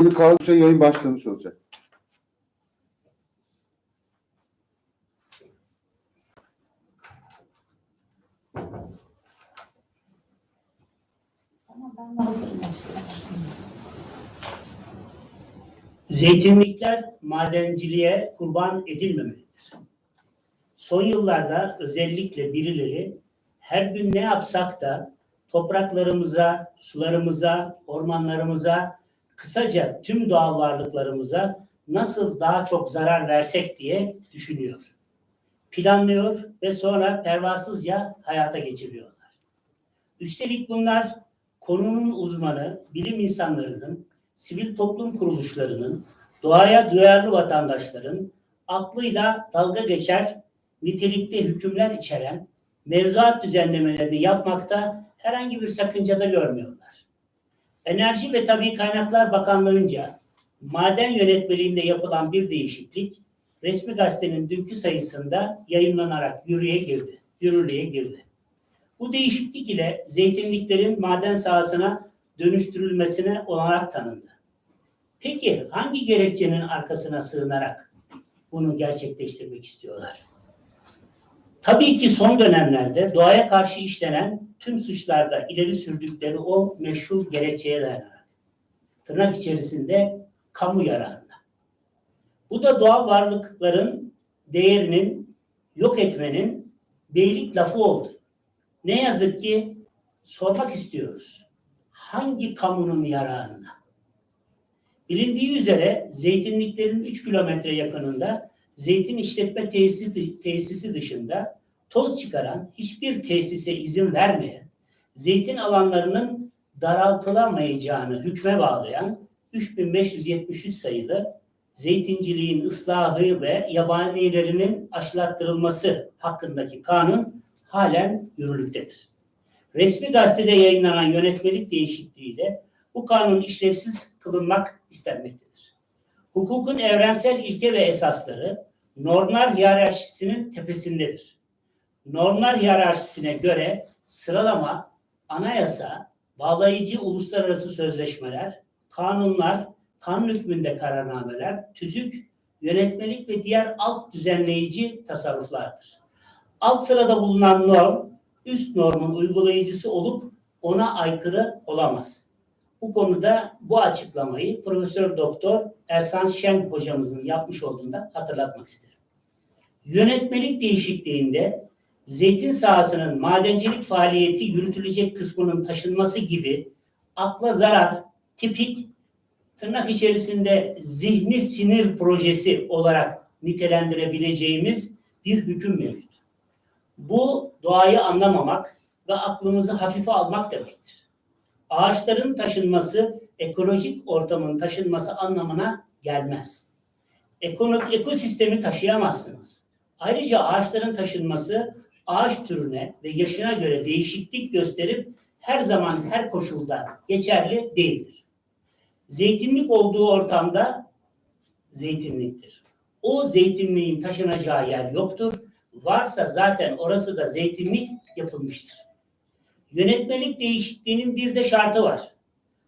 Bunu kaldıkça yayın başlamış olacak. Zeytinlikler madenciliğe kurban edilmemelidir. Son yıllarda özellikle birileri her gün ne yapsak da topraklarımıza, sularımıza, ormanlarımıza, kısaca tüm doğal varlıklarımıza nasıl daha çok zarar versek diye düşünüyor. Planlıyor ve sonra pervasızca hayata geçiriyorlar. Üstelik bunlar konunun uzmanı, bilim insanlarının sivil toplum kuruluşlarının, doğaya duyarlı vatandaşların aklıyla dalga geçer, nitelikte hükümler içeren mevzuat düzenlemelerini yapmakta herhangi bir sakınca da görmüyorlar. Enerji ve Tabii Kaynaklar Bakanlığı'nca maden yönetmeliğinde yapılan bir değişiklik resmi gazetenin dünkü sayısında yayınlanarak yürüye girdi, yürürlüğe girdi. Bu değişiklik ile zeytinliklerin maden sahasına dönüştürülmesine olanak tanındı. Peki hangi gerekçenin arkasına sığınarak bunu gerçekleştirmek istiyorlar? Tabii ki son dönemlerde doğaya karşı işlenen tüm suçlarda ileri sürdükleri o meşhur gerekçeye dayanarak. Tırnak içerisinde kamu yararına. Bu da doğal varlıkların değerinin yok etmenin beylik lafı oldu. Ne yazık ki sormak istiyoruz. Hangi kamunun yararına? Bilindiği üzere zeytinliklerin 3 kilometre yakınında zeytin işletme tesisi, tesisi dışında toz çıkaran hiçbir tesise izin vermeyen, zeytin alanlarının daraltılamayacağını hükme bağlayan 3573 sayılı zeytinciliğin ıslahı ve yabanilerinin aşılattırılması hakkındaki kanun halen yürürlüktedir. Resmi gazetede yayınlanan yönetmelik değişikliğiyle bu kanun işlevsiz kılınmak istenmektedir. Hukukun evrensel ilke ve esasları normlar hiyerarşisinin tepesindedir. Normlar hiyerarşisine göre sıralama, anayasa, bağlayıcı uluslararası sözleşmeler, kanunlar, kanun hükmünde kararnameler, tüzük, yönetmelik ve diğer alt düzenleyici tasarruflardır. Alt sırada bulunan norm, üst normun uygulayıcısı olup ona aykırı olamaz. Bu konuda bu açıklamayı Profesör Doktor Ersan Şen hocamızın yapmış olduğunda hatırlatmak isterim. Yönetmelik değişikliğinde zeytin sahasının madencilik faaliyeti yürütülecek kısmının taşınması gibi akla zarar, tipik tırnak içerisinde zihni sinir projesi olarak nitelendirebileceğimiz bir hüküm mevcut. Bu doğayı anlamamak ve aklımızı hafife almak demektir ağaçların taşınması ekolojik ortamın taşınması anlamına gelmez. Ekono, ekosistemi taşıyamazsınız. Ayrıca ağaçların taşınması ağaç türüne ve yaşına göre değişiklik gösterip her zaman her koşulda geçerli değildir. Zeytinlik olduğu ortamda zeytinliktir. O zeytinliğin taşınacağı yer yoktur. Varsa zaten orası da zeytinlik yapılmıştır. Yönetmelik değişikliğinin bir de şartı var.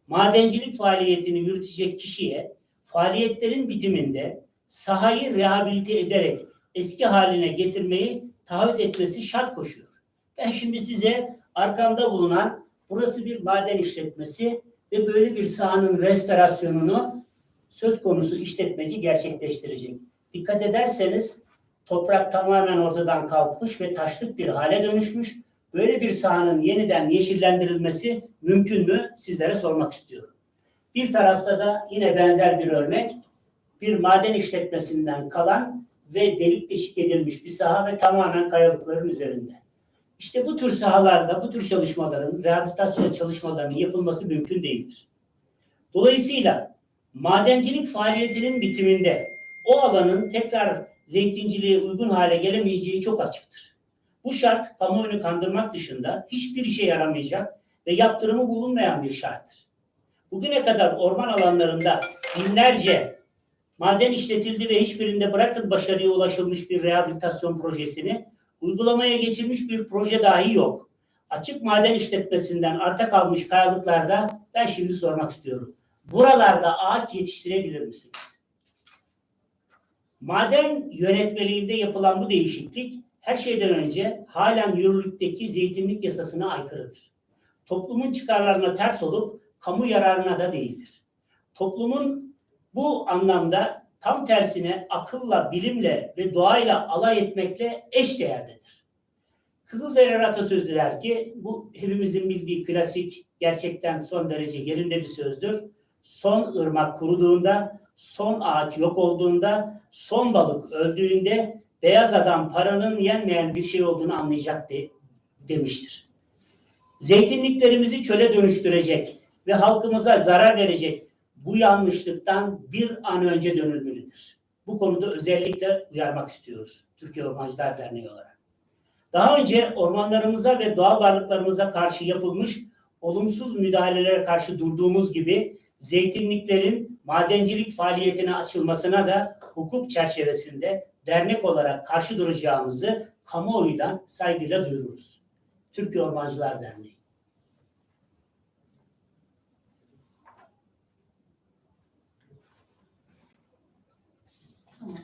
Madencilik faaliyetini yürütecek kişiye faaliyetlerin bitiminde sahayı rehabilite ederek eski haline getirmeyi taahhüt etmesi şart koşuyor. Ben şimdi size arkamda bulunan burası bir maden işletmesi ve böyle bir sahanın restorasyonunu söz konusu işletmeci gerçekleştirecek. Dikkat ederseniz toprak tamamen ortadan kalkmış ve taşlık bir hale dönüşmüş böyle bir sahanın yeniden yeşillendirilmesi mümkün mü sizlere sormak istiyorum. Bir tarafta da yine benzer bir örnek bir maden işletmesinden kalan ve delik deşik edilmiş bir saha ve tamamen kayalıkların üzerinde. İşte bu tür sahalarda bu tür çalışmaların, rehabilitasyon çalışmalarının yapılması mümkün değildir. Dolayısıyla madencilik faaliyetinin bitiminde o alanın tekrar zeytinciliğe uygun hale gelemeyeceği çok açıktır. Bu şart kamuoyunu kandırmak dışında hiçbir işe yaramayacak ve yaptırımı bulunmayan bir şarttır. Bugüne kadar orman alanlarında binlerce maden işletildi ve hiçbirinde bırakın başarıya ulaşılmış bir rehabilitasyon projesini uygulamaya geçirmiş bir proje dahi yok. Açık maden işletmesinden arta kalmış kayalıklarda ben şimdi sormak istiyorum. buralarda ağaç yetiştirebilir misiniz? Maden yönetmeliğinde yapılan bu değişiklik her şeyden önce halen yürürlükteki zeytinlik yasasına aykırıdır. Toplumun çıkarlarına ters olup kamu yararına da değildir. Toplumun bu anlamda tam tersine akılla, bilimle ve doğayla alay etmekle eş değerdedir. Kızılderili atasözü der ki bu hepimizin bildiği klasik gerçekten son derece yerinde bir sözdür. Son ırmak kuruduğunda, son ağaç yok olduğunda, son balık öldüğünde beyaz adam paranın yenmeyen bir şey olduğunu anlayacak de, demiştir. Zeytinliklerimizi çöle dönüştürecek ve halkımıza zarar verecek bu yanlışlıktan bir an önce dönülmelidir. Bu konuda özellikle uyarmak istiyoruz Türkiye Ormancılar Derneği olarak. Daha önce ormanlarımıza ve doğal varlıklarımıza karşı yapılmış olumsuz müdahalelere karşı durduğumuz gibi zeytinliklerin madencilik faaliyetine açılmasına da hukuk çerçevesinde dernek olarak karşı duracağımızı kamuoyuyla saygıyla duyururuz. Türkiye Ormancılar Derneği. Tamam.